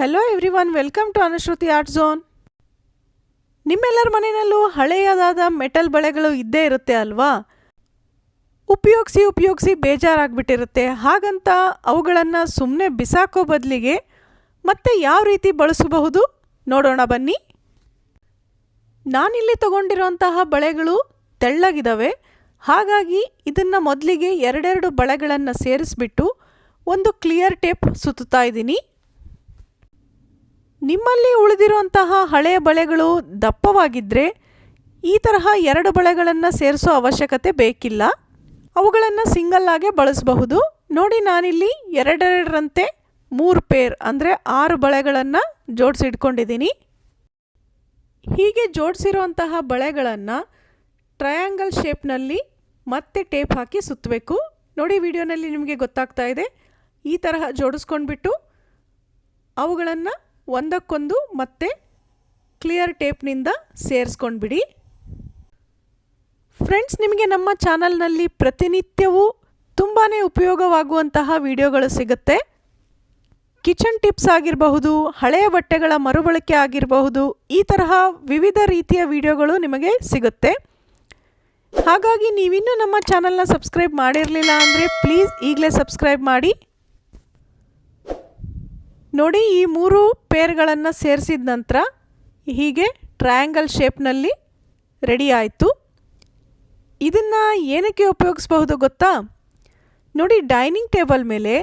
Hello everyone welcome to Anushruti art zone ನಿಮ್ಮೆಲ್ಲರ ಮನೆಯಲ್ಲೂ ಹಳೆಯದಾದ ಮೆಟಲ್ ಬಳೆಗಳು ಇದ್ದೇ ಇರುತ್ತೆ ಅಲ್ವಾ? ಉಪಯೋಗಿಸಿ ಉಪಯೋಗಿಸಿ ಬೇಜಾರಾಗ್ಬಿಟ್ಟಿರುತ್ತೆ. ಹಾಗಂತ ಅವುಗಳನ್ನು ಸುಮ್ಮನೆ ಬಿಸಾಕೋ ಬದಲಿಗೆ ಮತ್ತೆ ಯಾವ ರೀತಿ ಬಳಸಬಹುದು? ನೋಡೋಣ ಬನ್ನಿ. ನಾನಿಲ್ಲಿ ತಗೊಂಡಿರುವಂತಹ ಬಳೆಗಳು ತೆಳ್ಳಗಿದ್ದಾವೆ ಹಾಗಾಗಿ ಇದನ್ನು ಮೊದಲಿಗೆ ಎರಡೆರಡು ಬಳೆಗಳನ್ನು ಸೇರಿಸ್ಬಿಟ್ಟು ಒಂದು ಕ್ಲಿಯರ್ ಟೇಪ್ ಸುತ್ತುತ್ತಾ ಇದ್ದೀನಿ. ನಿಮ್ಮಲ್ಲಿ ಉಳಿದಿರುವಂತಹ ಹಳೆಯ ಬಳೆಗಳು ದಪ್ಪವಾಗಿದ್ದರೆ ಈ ತರಹ ಎರಡು ಬಳೆಗಳನ್ನು ಸೇರಿಸೋ ಅವಶ್ಯಕತೆ ಬೇಕಿಲ್ಲ. ಅವುಗಳನ್ನು ಸಿಂಗಲ್ ಆಗೇ ಬಳಸಬಹುದು. ನೋಡಿ ನಾನಿಲ್ಲಿ ಎರಡೆರಡರಂತೆ ಮೂರು ಪೇರ್ ಅಂದರೆ ಆರು ಬಳೆಗಳನ್ನು ಜೋಡಿಸಿಟ್ಕೊಂಡಿದ್ದೀನಿ. ಹೀಗೆ ಜೋಡಿಸಿರುವಂತಹ ಬಳೆಗಳನ್ನು ಟ್ರಯಾಂಗಲ್ ಶೇಪ್ನಲ್ಲಿ ಮತ್ತೆ ಟೇಪ್ ಹಾಕಿ ಸುತ್ತಬೇಕು ನೋಡಿ ವಿಡಿಯೋನಲ್ಲಿ ನಿಮಗೆ ಗೊತ್ತಾಗ್ತಾ ಇದೆ. ಈ ತರಹ ಜೋಡಿಸ್ಕೊಂಡ್ಬಿಟ್ಟು ಅವುಗಳನ್ನು ಒಂದಕ್ಕೊಂದು ಮತ್ತೆ ಕ್ಲಿಯರ್ ಟೇಪ್ನಿಂದ ಸೇರಿಸ್ಕೊಂಡ್ಬಿಡಿ. ಫ್ರೆಂಡ್ಸ್, ನಿಮಗೆ ನಮ್ಮ ಚಾನಲ್ನಲ್ಲಿ ಪ್ರತಿನಿತ್ಯವೂ ತುಂಬಾ ಉಪಯೋಗವಾಗುವಂತಹ ವಿಡಿಯೋಗಳು ಸಿಗುತ್ತೆ. ಕಿಚನ್ ಟಿಪ್ಸ್ ಆಗಿರಬಹುದು, ಹಳೆಯ ಬಟ್ಟೆಗಳ ಮರುಬಳಕೆ ಆಗಿರಬಹುದು, ಈ ತರಹ ವಿವಿಧ ರೀತಿಯ ವಿಡಿಯೋಗಳು ನಿಮಗೆ ಸಿಗುತ್ತೆ. ಹಾಗಾಗಿ ನೀವಿನ್ನೂ ನಮ್ಮ ಚಾನಲ್ನ ಸಬ್ಸ್ಕ್ರೈಬ್ ಮಾಡಿರಲಿಲ್ಲ ಅಂದರೆ ಪ್ಲೀಸ್ ಈಗಲೇ ಸಬ್ಸ್ಕ್ರೈಬ್ ಮಾಡಿ. ನೋಡಿ ಈ ಮೂರು ಪೇರ್ಗಳನ್ನು ಸೇರಿಸಿದ ನಂತರ ಹೀಗೆ ಟ್ರಯಾಂಗಲ್ ಶೇಪ್ನಲ್ಲಿ ರೆಡಿ ಆಯಿತು. ಇದನ್ನು ಏನಕ್ಕೆ ಉಪಯೋಗಿಸ್ಬಹುದು ಗೊತ್ತಾ? ನೋಡಿ ಡೈನಿಂಗ್ ಟೇಬಲ್ ಮೇಲೆ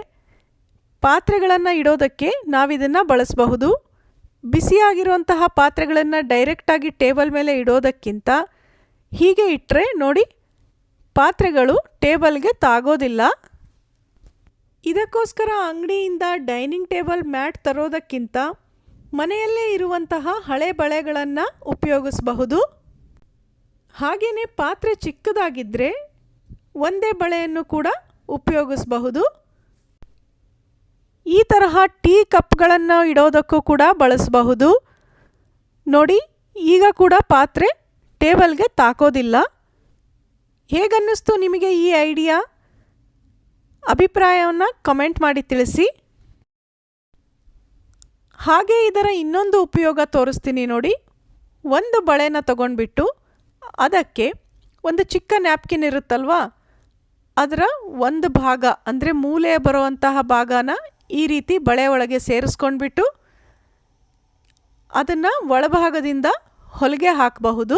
ಪಾತ್ರೆಗಳನ್ನು ಇಡೋದಕ್ಕೆ ನಾವಿದನ್ನು ಬಳಸಬಹುದು. ಬಿಸಿಯಾಗಿರುವಂತಹ ಪಾತ್ರೆಗಳನ್ನು ಡೈರೆಕ್ಟಾಗಿ ಟೇಬಲ್ ಮೇಲೆ ಇಡೋದಕ್ಕಿಂತ ಹೀಗೆ ಇಟ್ಟರೆ ನೋಡಿ ಪಾತ್ರೆಗಳು ಟೇಬಲ್ಗೆ ತಾಗೋದಿಲ್ಲ. ಇದಕ್ಕೋಸ್ಕರ ಅಂಗಡಿಯಿಂದ ಡೈನಿಂಗ್ ಟೇಬಲ್ ಮ್ಯಾಟ್ ತರೋದಕ್ಕಿಂತ ಮನೆಯಲ್ಲೇ ಇರುವಂತಹ ಹಳೆ ಬಳೆಗಳನ್ನು ಉಪಯೋಗಿಸಬಹುದು. ಹಾಗೆಯೇ ಪಾತ್ರೆ ಚಿಕ್ಕದಾಗಿದ್ದರೆ ಒಂದೇ ಬಳೆಯನ್ನು ಕೂಡ ಉಪಯೋಗಿಸಬಹುದು. ಈ ತರಹ ಟೀ ಕಪ್ಗಳನ್ನು ಇಡೋದಕ್ಕೂ ಕೂಡ ಬಳಸಬಹುದು. ನೋಡಿ, ಈಗ ಕೂಡ ಪಾತ್ರೆ ಟೇಬಲ್ಗೆ ತಾಕೋದಿಲ್ಲ. ಹೇಗನ್ನಿಸ್ತು ನಿಮಗೆ ಈ ಐಡಿಯಾ? ಅಭಿಪ್ರಾಯವನ್ನು ಕಮೆಂಟ್ ಮಾಡಿ ತಿಳಿಸಿ. ಹಾಗೆ ಇದರ ಇನ್ನೊಂದು ಉಪಯೋಗ ತೋರಿಸ್ತೀನಿ ನೋಡಿ. ಒಂದು ಬಳೆನ ತಗೊಂಡ್ಬಿಟ್ಟು ಅದಕ್ಕೆ ಒಂದು ಚಿಕ್ಕ ನ್ಯಾಪ್ಕಿನ್ ಇರುತ್ತಲ್ವಾ? ಅದರ ಒಂದು ಭಾಗ, ಅಂದರೆ ಮೂಲೆ ಬರುವಂತಹ ಭಾಗನ ಈ ರೀತಿ ಬಳೆ ಒಳಗೆ ಸೇರಿಸ್ಕೊಂಡ್ಬಿಟ್ಟು ಅದನ್ನು ಒಳಭಾಗದಿಂದ ಹೊಲಿಗೆ ಹಾಕಬಹುದು.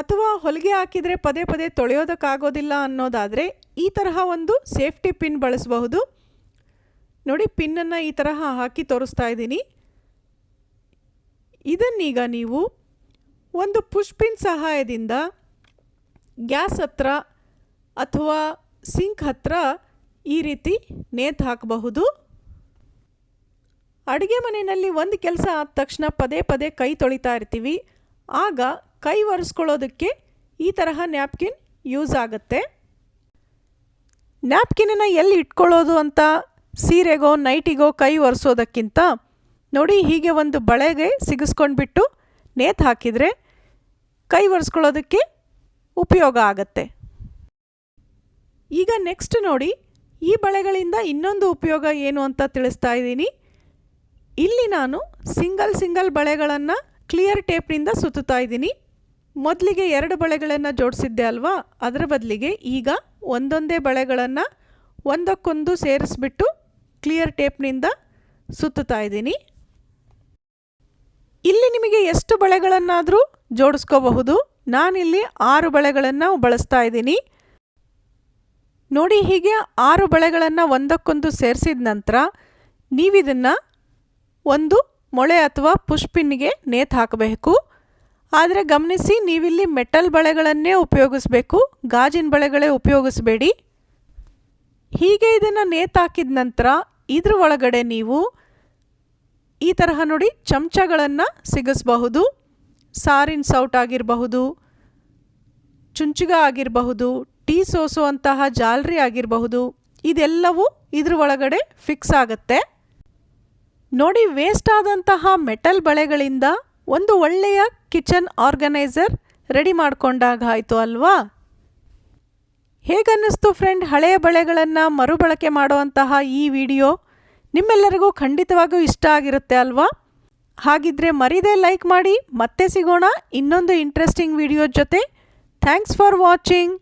ಅಥವಾ ಹೊಲಿಗೆ ಹಾಕಿದರೆ ಪದೇ ಪದೇ ತೊಳೆಯೋದಕ್ಕಾಗೋದಿಲ್ಲ ಅನ್ನೋದಾದರೆ ಈ ತರಹ ಒಂದು ಸೇಫ್ಟಿ ಪಿನ್ ಬಳಸಬಹುದು. ನೋಡಿ, ಪಿನ್ನನ್ನು ಈ ತರಹ ಹಾಕಿ ತೋರಿಸ್ತಾ ಇದ್ದೀನಿ. ಇದನ್ನೀಗ ನೀವು ಒಂದು ಪುಷ್ ಪಿನ್ ಸಹಾಯದಿಂದ ಗ್ಯಾಸ್ ಹತ್ರ ಅಥವಾ ಸಿಂಕ್ ಹತ್ರ ಈ ರೀತಿ ನೇತು ಹಾಕಬಹುದು. ಅಡುಗೆ ಮನೆಯಲ್ಲಿ ಒಂದು ಕೆಲಸ ಆದ ತಕ್ಷಣ ಪದೇ ಪದೇ ಕೈ ತೊಳಿತಾ ಇರ್ತೀವಿ. ಆಗ ಕೈ ಒರೆಸ್ಕೊಳ್ಳೋದಕ್ಕೆ ಈ ತರಹ ನ್ಯಾಪ್ಕಿನ್ ಯೂಸ್ ಆಗುತ್ತೆ. ನ್ಯಾಪ್ಕಿನನ್ನು ಎಲ್ಲಿ ಇಟ್ಕೊಳ್ಳೋದು ಅಂತ ಸೀರೆಗೋ, ನೈಟಿಗೋ ಕೈ ಒರೆಸೋದಕ್ಕಿಂತ ನೋಡಿ ಹೀಗೆ ಒಂದು ಬಳೆಗೆ ಸಿಗಿಸ್ಕೊಂಡ್ಬಿಟ್ಟು ನೇತು ಹಾಕಿದರೆ ಕೈ ಒರೆಸ್ಕೊಳ್ಳೋದಕ್ಕೆ ಉಪಯೋಗ ಆಗತ್ತೆ. ಈಗ ನೆಕ್ಸ್ಟ್ ನೋಡಿ, ಈ ಬಳೆಗಳಿಂದ ಇನ್ನೊಂದು ಉಪಯೋಗ ಏನು ಅಂತ ತಿಳಿಸ್ತಾ ಇದ್ದೀನಿ. ಇಲ್ಲಿ ನಾನು ಸಿಂಗಲ್ ಸಿಂಗಲ್ ಬಳೆಗಳನ್ನು ಕ್ಲಿಯರ್ ಟೇಪ್ನಿಂದ ಸುತ್ತುತ್ತಾ ಇದ್ದೀನಿ. ಮೊದಲಿಗೆ ಎರಡು ಬಳೆಗಳನ್ನು ಜೋಡಿಸಿದ್ದೆ ಅಲ್ವಾ? ಅದರ ಬದಲಿಗೆ ಈಗ ಒಂದೊಂದೇ ಬಳೆಗಳನ್ನು ಒಂದಕ್ಕೊಂದು ಸೇರಿಸ್ಬಿಟ್ಟು ಕ್ಲಿಯರ್ ಟೇಪ್ನಿಂದ ಸುತ್ತುತ್ತಾ ಇದ್ದೀನಿ. ಇಲ್ಲಿ ನಿಮಗೆ ಎಷ್ಟು ಬಳೆಗಳನ್ನಾದರೂ ಜೋಡಿಸ್ಕೋಬಹುದು. ನಾನಿಲ್ಲಿ ಆರು ಬಳೆಗಳನ್ನು ಬಳಸ್ತಾ ಇದ್ದೀನಿ. ನೋಡಿ ಹೀಗೆ ಆರು ಬಳೆಗಳನ್ನು ಒಂದಕ್ಕೊಂದು ಸೇರಿಸಿದ ನಂತರ ನೀವಿದನ್ನು ಒಂದು ಮೊಳೆ ಅಥವಾ ಪುಷ್ಪಿನ್ಗೆ ನೇತು ಹಾಕಬೇಕು. ಆದರೆ ಗಮನಿಸಿ ನೀವಿಲ್ಲಿ ಮೆಟಲ್ ಬಳೆಗಳನ್ನೇ ಉಪಯೋಗಿಸ್ಬೇಕು, ಗಾಜಿನ ಬಳೆಗಳೇ ಉಪಯೋಗಿಸ್ಬೇಡಿ. ಹೀಗೆ ಇದನ್ನು ನೇತಾಕಿದ ನಂತರ ಇದ್ರ ಒಳಗಡೆ ನೀವು ಈ ತರಹ ನೋಡಿ ಚಮಚಗಳನ್ನು ಸಿಗಿಸಬಹುದು. ಸಾರಿನ ಸೌಟ್ ಆಗಿರಬಹುದು, ಚುಂಚುಗ ಆಗಿರಬಹುದು, ಟೀ ಸೋಸುವಂತಹ ಜಾಲ್ರಿ ಆಗಿರಬಹುದು, ಇದೆಲ್ಲವೂ ಇದ್ರ ಒಳಗಡೆ ಫಿಕ್ಸ್ ಆಗುತ್ತೆ. ನೋಡಿ ವೇಸ್ಟ್ ಆದಂತಹ ಮೆಟಲ್ ಬಳೆಗಳಿಂದ ಒಂದು ಒಳ್ಳೆಯ ಕಿಚನ್ ಆರ್ಗನೈಸರ್ ರೆಡಿ ಮಾಡಿಕೊಂಡಾಗ ಆಯಿತು ಅಲ್ವಾ? ಹೇಗನ್ನಿಸ್ತು ಫ್ರೆಂಡ್ ಹಳೆಯ ಬಳೆಗಳನ್ನು ಮರುಬಳಕೆ ಮಾಡುವಂತಹ ಈ ವಿಡಿಯೋ? ನಿಮ್ಮೆಲ್ಲರಿಗೂ ಖಂಡಿತವಾಗೂ ಇಷ್ಟ ಆಗಿರುತ್ತೆ ಅಲ್ವಾ? ಹಾಗಿದ್ರೆ ಮರಿದೇ ಲೈಕ್ ಮಾಡಿ, ಮತ್ತೆ ಸಿಗೋಣ ಇನ್ನೊಂದು ಇಂಟ್ರೆಸ್ಟಿಂಗ್ ವಿಡಿಯೋ ಜೊತೆ. Thanks for watching